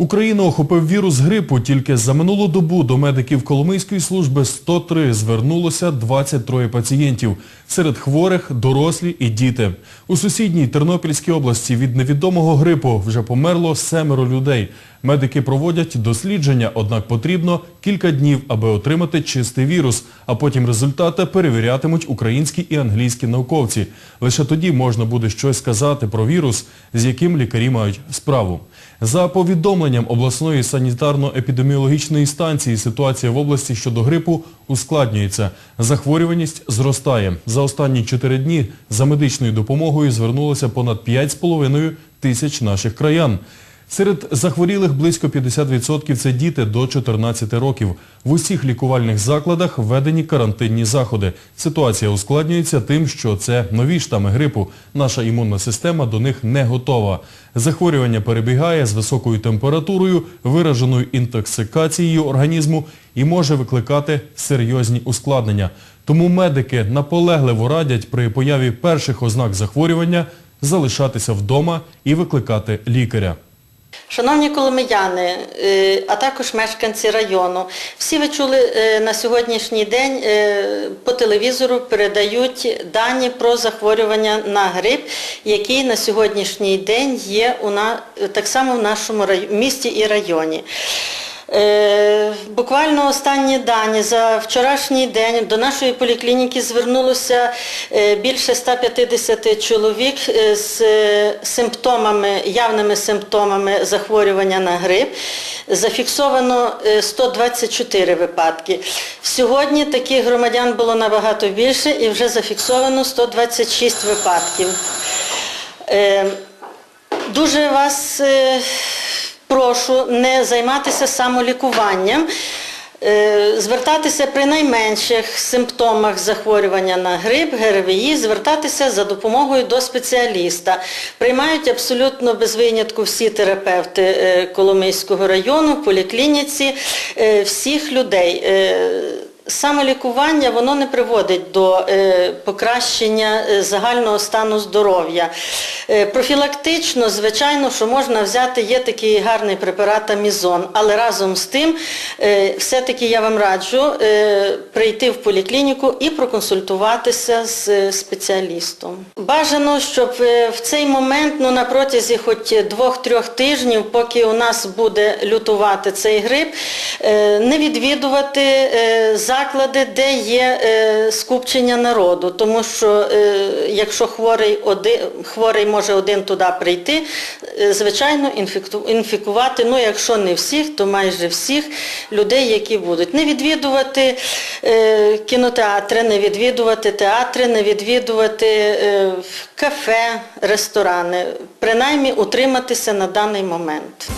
Україну охопив вірус грипу. Тільки за минулу добу до медиків Коломийської служби 103 звернулося 23 пацієнтів. Серед хворих – дорослі і діти. У сусідній Тернопільській області від невідомого грипу вже померло семеро людей. Медики проводять дослідження, однак потрібно кілька днів, аби отримати чистий вірус, а потім результати перевірятимуть українські і англійські науковці. Лише тоді можна буде щось сказати про вірус, з яким лікарі мають справу. За повідомленням обласної санітарно-епідеміологічної станції, ситуація в області щодо грипу ускладнюється. Захворюваність зростає. За останні чотири дні за медичною допомогою звернулося понад 5,5 тисяч наших краян. Серед захворілих близько 50% це діти до 14 років. В усіх лікувальних закладах введені карантинні заходи. Ситуація ускладнюється тим, що це нові штами грипу. Наша імунна система до них не готова. Захворювання перебігає з високою температурою, вираженою інтоксикацією організму і може викликати серйозні ускладнення. Тому медики наполегливо радять при появі перших ознак захворювання залишатися вдома і викликати лікаря. Шановні коломияни, е, а також мешканці району, всі ви чули е, на сьогоднішній день е, по телевізору передають дані про захворювання на грип, який на сьогоднішній день є у нас, так само в нашому місті і районі. Е, Буквально останні дані за вчорашній день до нашої поліклініки звернулося е, більше 150 чоловік е, з симптомами, явними симптомами захворювання на грип. Зафіксовано е, 124 випадки. Сьогодні таких громадян було набагато більше і вже зафіксовано 126 випадків. Дуже вас прошу не займатися самолікуванням, е, звертатися при найменших симптомах захворювання на грип, ГРВІ, звертатися за допомогою до спеціаліста. Приймають абсолютно без винятку всі терапевти е, Коломийського району, поліклініці, е, всіх людей. Самолікування воно не приводить до е, покращення е, загального стану здоров'я. Е, профілактично, звичайно, що можна взяти, є такий гарний препарат амізон, але разом з тим, все-таки я вам раджу прийти в поліклініку і проконсультуватися з спеціалістом. Бажано, щоб в цей момент, ну на протязі хоч двох-трьох тижнів, поки у нас буде лютувати цей грип, не відвідувати е, заклади, де є е, скупчення народу, тому що е, якщо хворий один, хворий може один туди прийти, е, звичайно, інфікувати, ну якщо не всіх, то майже всіх людей, які будуть. Не відвідувати е, кінотеатри, не відвідувати театри, не відвідувати е, кафе, ресторани, принаймні утриматися на даний момент.